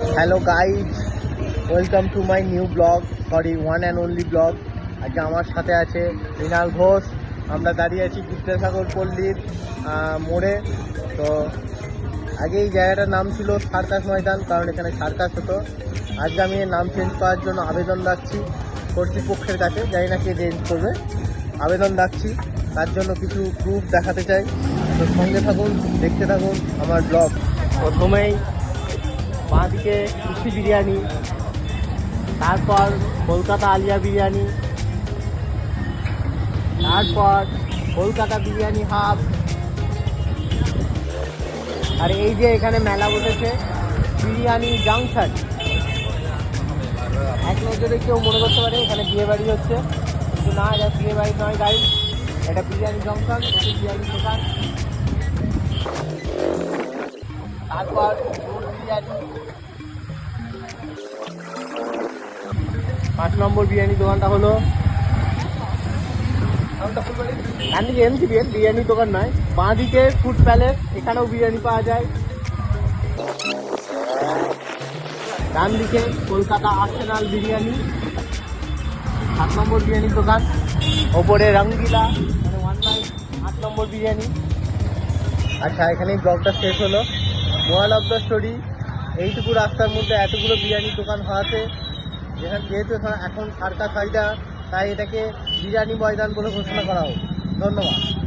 Hello guys welcome to my new blog sorry one and only blog আজকে আমার সাথে আছে মৃণাল ঘোষ। আমরা দাঁড়িয়ে আছি বিদ্যাসাগর পল্লীর মোড়ে। তো আগে এই জায়গাটার নাম ছিল সার্কাস ময়দান, কারণ এখানে সার্কাস হতো। আজকে আমি এর নাম চেঞ্জ করার জন্য আবেদন রাখছি কর্তৃপক্ষের কাছে। জানি না কে চেঞ্জ করবে। আবেদন রাখছি। তার জন্য কিছু প্রুফ দেখাতে চাই। তো সঙ্গে থাকুন, দেখতে থাকুন আমার ব্লগ প্রথমেই বাঁ দিকে কুচি বিরিয়ানি, তারপর কলকাতা আলিয়া বিরিয়ানি, তারপর কলকাতা বিরিয়ানি হাব আর এই যে এখানে মেলা বসেছে, বিরিয়ানি জাংশন। এক নজরে কেউ মনে করতে পারে এখানে বিয়ে বাড়ি হচ্ছে। কিন্তু না, এটা বিয়ে বাড়ি নয় গাড়ি এটা বিরিয়ানি জংশন বিরিয়ানি দোকান। তারপর পাঁচ নম্বর বিরিয়ানি দোকানটা হলো ডান দিকে এমসিবিএল বিরিয়ানি দোকান নয় বাঁ দিকে ফুড প্যালেস, এখানেও বিরিয়ানি পাওয়া যায়। ডান দিকে কলকাতা আর্সেনাল বিরিয়ানি, সাত নম্বর বিরিয়ানির দোকান। ওপরে রঙ্গিলা মানে ওয়ান নাইন আট নম্বর বিরিয়ানি। আচ্ছা এখানেই ব্লগটা শেষ হলো। মোয়াল অফ দ্য স্টোরি এইটুকু রাস্তার মধ্যে এতগুলো বিরিয়ানির দোকান হওয়াতে, যেখানে যেহেতু এখন সারকা ফাইদা তাই এটাকে বিরিয়ানি ময়দান বলে ঘোষণা করা হোক। ধন্যবাদ।